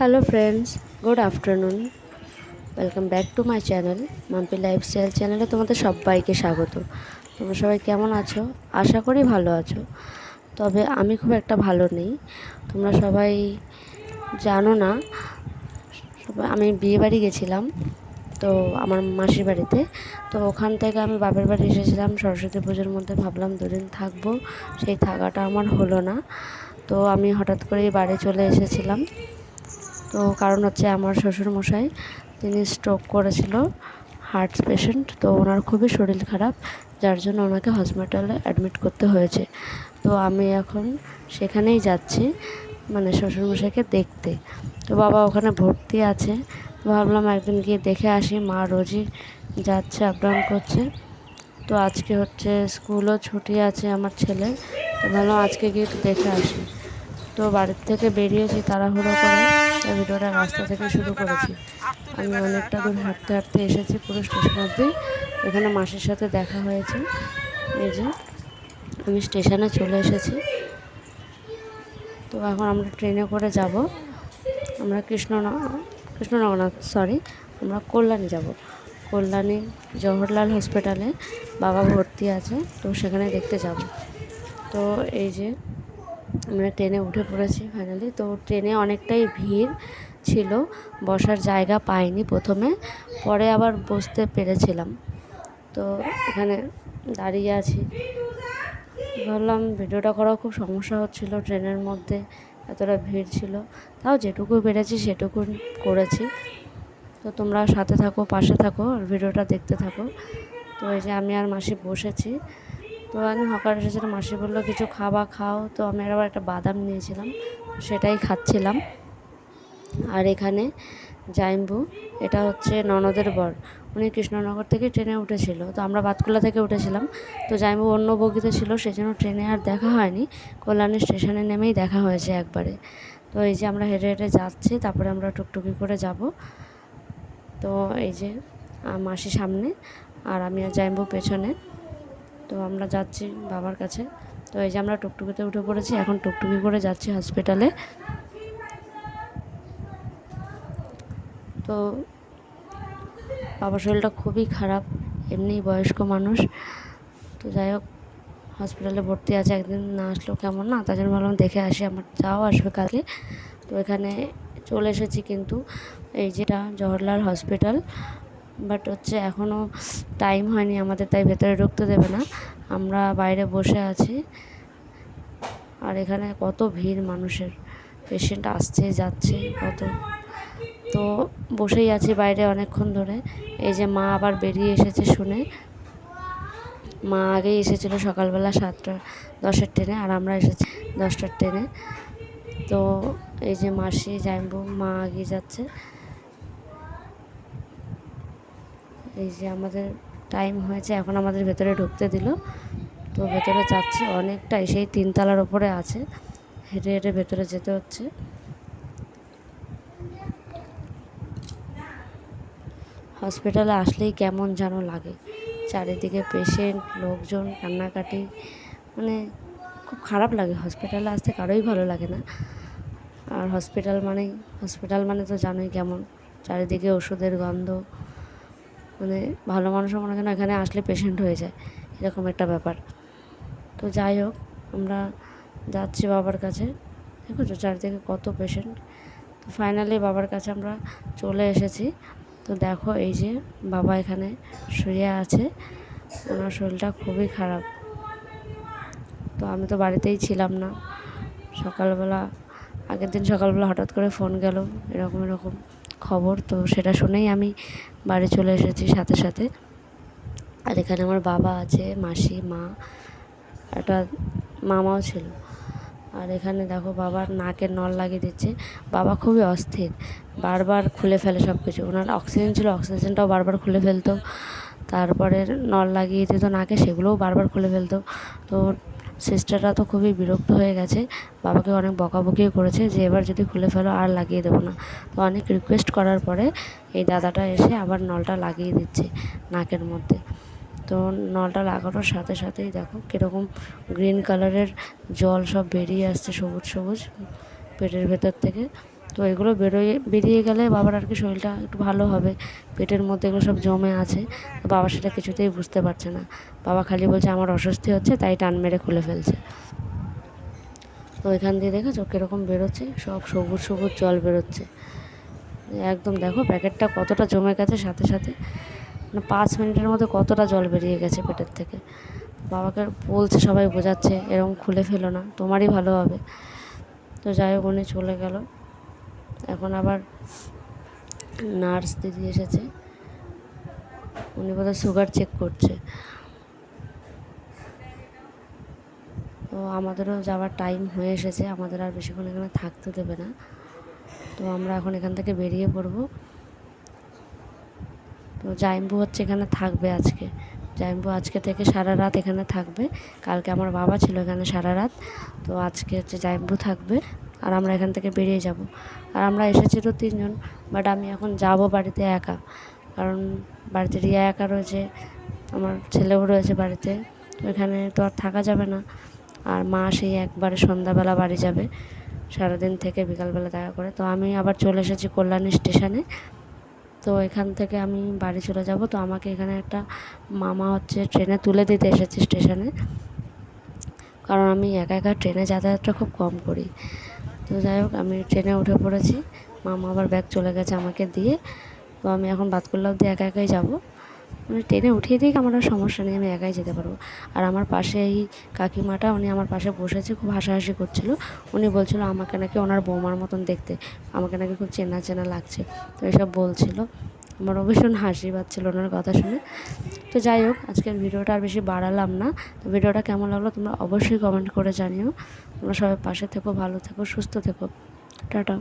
Hello friends good afternoon welcome back to my channel Mampi lifestyle চ্যানেলে তোমাদের সবাইকে স্বাগত। তোমরা সবাই কেমন আছো? আশা করি ভালো আছো। তবে আমি খুব একটা ভালো নেই। তোমরা সবাই জানো না, সবাই আমি বিয়ে বাড়ি গেছিলাম তো আমার মাসির বাড়িতে। তো ওখান থেকে আমি বাপের বাড়ি এসেছিলাম। সরস্বতী পুজোর মধ্যে ভাবলাম দুদিন থাকব। সেই থাকাটা আমার হলো না। তো আমি হঠাৎ করেই বাড়ি চলে এসেছিলাম। তো কারণ হচ্ছে আমার শ্বশুরমশাই তিনি স্ট্রোক করেছিল হার্ট পেশেন্ট তো ওনার খুবই শরীর খারাপ, যার জন্য ওনাকে হসপিটালে অ্যাডমিট করতে হয়েছে। তো আমি এখন সেখানেই যাচ্ছি মানে শ্বশুরমশাইকে দেখতে। তো বাবা ওখানে ভর্তি আছে, ভাবলাম একদিন গিয়ে দেখে আসি, মা রোজই যাচ্ছে আপ ডাউন করছে। তো আজকে হচ্ছে স্কুলও ছুটি আছে আমার ছেলের, তো ভাবলাম আজকে গিয়ে একটু দেখে আসি। তো বাড়ির থেকে বেরিয়েছি তাড়াহুড়ো করে। ভিডিওটা রাস্তা থেকে শুরু করেছি। আমি অনেকটা দূর হাঁটতে হাঁটতে এসেছি পুরো স্টেশন অব্দি এখানে মাসির সাথে দেখা হয়েছে। এই যে, আমি স্টেশনে চলে এসেছি। তো এখন আমরা ট্রেনে করে যাব। আমরা কৃষ্ণনগর কৃষ্ণনগরনাথ সরি আমরা কল্যাণী যাব। কল্যাণী জওহরলাল হসপিটালে বাবা ভর্তি আছে, তো সেখানে দেখতে যাব। তো এই যে আমরা ট্রেনে উঠে পড়েছি ফাইনালি তো ট্রেনে অনেকটাই ভিড় ছিল, বসার জায়গা পাইনি প্রথমে, পরে আবার বসতে পেরেছিলাম। তো এখানে দাঁড়িয়ে আছি। ভাবলাম ভিডিওটা করা খুব সমস্যা হচ্ছিল ট্রেনের মধ্যে, এতটা ভিড় ছিল। তাও যেটুকু পেরেছি সেটুকু করেছি। তো তোমরা সাথে থাকো, পাশে থাকো আর ভিডিওটা দেখতে থাকো। তো এই যে আমি আর মাসি বসেছি তো আমি হকার এসেছিলাম, মাসি বলল, কিছু খাওয়া খাও। তো আমি আবার একটা বাদাম নিয়েছিলাম, সেটাই খাচ্ছিলাম। আর এখানে জাইম্বু, এটা হচ্ছে ননদের বর। উনি কৃষ্ণনগর থেকে ট্রেনে উঠেছিল, তো আমরা বাতকুলা থেকে উঠেছিলাম। তো জাইম্বু অন্য বগিতে ছিল, সেজন্য ট্রেনে আর দেখা হয়নি। কল্যাণী স্টেশনে নেমেই দেখা হয়েছে একবারে। তো এই যে আমরা হেঁটে হেঁটে যাচ্ছি, তারপরে আমরা টুকটুকি করে যাব। তো এই যে মাসি সামনে, আর আমি আর জাইম্বু পেছনে। তো আমরা যাচ্ছি বাবার কাছে। তো এই যে আমরা টুকটুকিতে উঠে পড়েছি, এখন টুকটুকি করে যাচ্ছি হসপিটালে তো বাবার শরীরটা খুবই খারাপ, এমনি বয়স্ক মানুষ। তো যাই হোক হসপিটালে ভর্তি আছে, একদিন না আসলেও কেমন না, তার জন্য ভাবলাম দেখে আসি, আমার যাও আসবে কালকে। তো এখানে চলে এসেছি কিন্তু এই যেটা জওহরলাল হসপিটাল বাট হচ্ছে এখনও টাইম হয়নি আমাদের, তাই ভেতরে ঢুকতে দেবে না। আমরা বাইরে বসে আছি। আর এখানে কত ভিড় মানুষের। পেশেন্ট আসছে, যাচ্ছে, কত। তো বসেই আছি বাইরে অনেকক্ষণ ধরে। এই যে মা আবার বেরিয়ে এসেছে শুনে। মা আগেই এসেছিল সকালবেলা সাতটা, দশের ট্রেনে, আর আমরা এসেছি দশটার ট্রেনে। তো এই যে মাসি, জাইম্বু, মা আগে যাচ্ছে। এই যে আমাদের টাইম হয়েছে, এখন আমাদের ভেতরে ঢুকতে দিল। তো ভেতরে যাচ্ছি, অনেকটাই, সেই তিনতলার ওপরে আছে। হেঁটে হেঁটে ভেতরে যেতে হচ্ছে। হসপিটালে আসলেই কেমন যেন লাগে। চারিদিকে পেশেন্ট লোকজন, কান্নাকাটি মানে খুব খারাপ লাগে। হসপিটালে আসতে কারোই ভালো লাগে না। আর হসপিটাল মানেই, হসপিটাল মানে তো জানোই কেমন। চারিদিকে ওষুধের গন্ধ মানে ভালো মানুষও মনে হয় এখানে আসলে পেশেন্ট হয়ে যায়, এরকম একটা ব্যাপার। তো যাই হোক, আমরা যাচ্ছি বাবার কাছে। দেখেছ চারিদিকে কত পেশেন্ট তো ফাইনালি বাবার কাছে আমরা চলে এসেছি। তো দেখো এই যে বাবা এখানে শুয়ে আছে। ওনার শরীরটা খুবই খারাপ। তো আমি তো বাড়িতেই ছিলাম না। সকালবেলা, আগের দিন সকালবেলা হঠাৎ করে ফোন গেল, এরকম এরকম। খবর, তো সেটা শুনেই আমি বাড়ি চলে এসেছি সাথে সাথে। আর এখানে আমার বাবা আছে, মাসি, মা, একটা মামাও ছিল। আর এখানে দেখো বাবার নাকের নল লাগিয়ে দিচ্ছে। বাবা খুবই অস্থির, বারবার খুলে ফেলে সব কিছু ওনার অক্সিজেন ছিল, অক্সিজেনটাও বারবার খুলে ফেলতো। তারপরে নল লাগিয়ে দিত নাকে, সেগুলোও বারবার খুলে ফেলতো। তো সিস্টাররা তো খুবই বিরক্ত হয়ে গেছে। বাবাকে অনেক বকাবকিও করেছে যে, এবার যদি খুলে ফেলো, আর লাগিয়ে দেবো না। তো অনেক রিকোয়েস্ট করার পরে এই দাদাটা এসে আবার নলটা লাগিয়ে দিচ্ছে নাকের মধ্যে। তো নলটা লাগানোর সাথে সাথেই দেখো কীরকম গ্রিন কালারের জল সব বেরিয়ে আসছে সবুজ সবুজ পেটের ভেতর থেকে। তো এগুলো বেরোয়, বেরিয়ে গেলে বাবার আর কি শরীরটা একটু ভালো হবে। পেটের মধ্যে এগুলো সব জমে আছে। তো বাবা সেটা কিছুতেই বুঝতে পারছে না। বাবা খালি বলছে, আমার অস্বস্তি হচ্ছে, তাই টান মেরে খুলে ফেলছে। তো এখান দিয়ে দেখেছ কীরকম বেরোচ্ছে, সব সবুজ সবুজ জল বেরোচ্ছে। একদম দেখো, প্যাকেটটা কতটা জমে গেছে সাথে সাথে। মানে পাঁচ মিনিটের মধ্যে কতটা জল বেরিয়ে গেছে পেটের থেকে। বাবাকে বলছে, সবাই বোঝাচ্ছে, এরকম খুলে ফেলো না, তোমারই ভালো হবে। তো যাই হোক, উনি চলে গেল। এখন আবার নার্স দিদি এসেছে। উনি বোধহয় সুগার চেক করছে। তো আমাদেরও যাওয়ার টাইম হয়ে এসেছে, আমাদের আর বেশিক্ষণ এখানে থাকতে দেবে না। তো আমরা এখন এখান থেকে বেরিয়ে পড়ব। তো জাইম্বু হচ্ছে এখানে থাকবে আজকে। জাইম্বু আজকে থেকে সারা রাত এখানে থাকবে। কালকে আমার বাবা ছিল এখানে সারা রাত। তো আজকে হচ্ছে জাইম্বু থাকবে। আর আমরা এখান থেকে বেরিয়ে যাব। আর আমরা এসেছি তো তিনজন বাট আমি এখন যাব বাড়িতে একা। কারণ বাড়িতে রিয়া একা রয়েছে, আমার ছেলেও রয়েছে বাড়িতে, তো এখানে তো আর থাকা যাবে না। আর মা সেই একবারে সন্ধ্যাবেলা বাড়ি যাবে, সারাদিন থেকে বিকালবেলা দেখা করে। তো আমি আবার চলে এসেছি কল্যাণী স্টেশনে। তো এখান থেকে আমি বাড়ি চলে যাব। তো আমাকে এখানে একটা মামা হচ্ছে ট্রেনে তুলে দিতে এসেছে স্টেশনে। কারণ আমি একা একা ট্রেনে যাতায়াতটা খুব কম করি। তো যাই হোক, আমি ট্রেনে উঠে পড়েছি। মামা আবার ব্যাগ চলে গেছে আমাকে দিয়ে। তো আমি এখন বাতকুল্লা অব্দি একা একাই যাব। মানে ট্রেনে উঠিয়ে দিই, আমার সমস্যা নেই, আমি একাই যেতে পারব। আর আমার পাশে এই কাকিমাটা, উনি আমার পাশে বসেছে, খুব হাসাহাসি করছিল। উনি বলছিল, আমাকে নাকি ওনার বৌমার মতন দেখতে, আমাকে নাকি খুব চেনা চেনা লাগছে। তো এসব বলছিল। আমারও ভীষণ হাসি পাচ্ছিল ওনার কথা শুনে। তো যাই হোক, আজকের ভিডিওটা আর বেশি বাড়ালাম না। তো ভিডিওটা কেমন লাগল তোমরা অবশ্যই কমেন্ট করে জানিও। তোমরা সবাই পাশে থেকো, ভালো থেকো, সুস্থ থেকো। টাটা।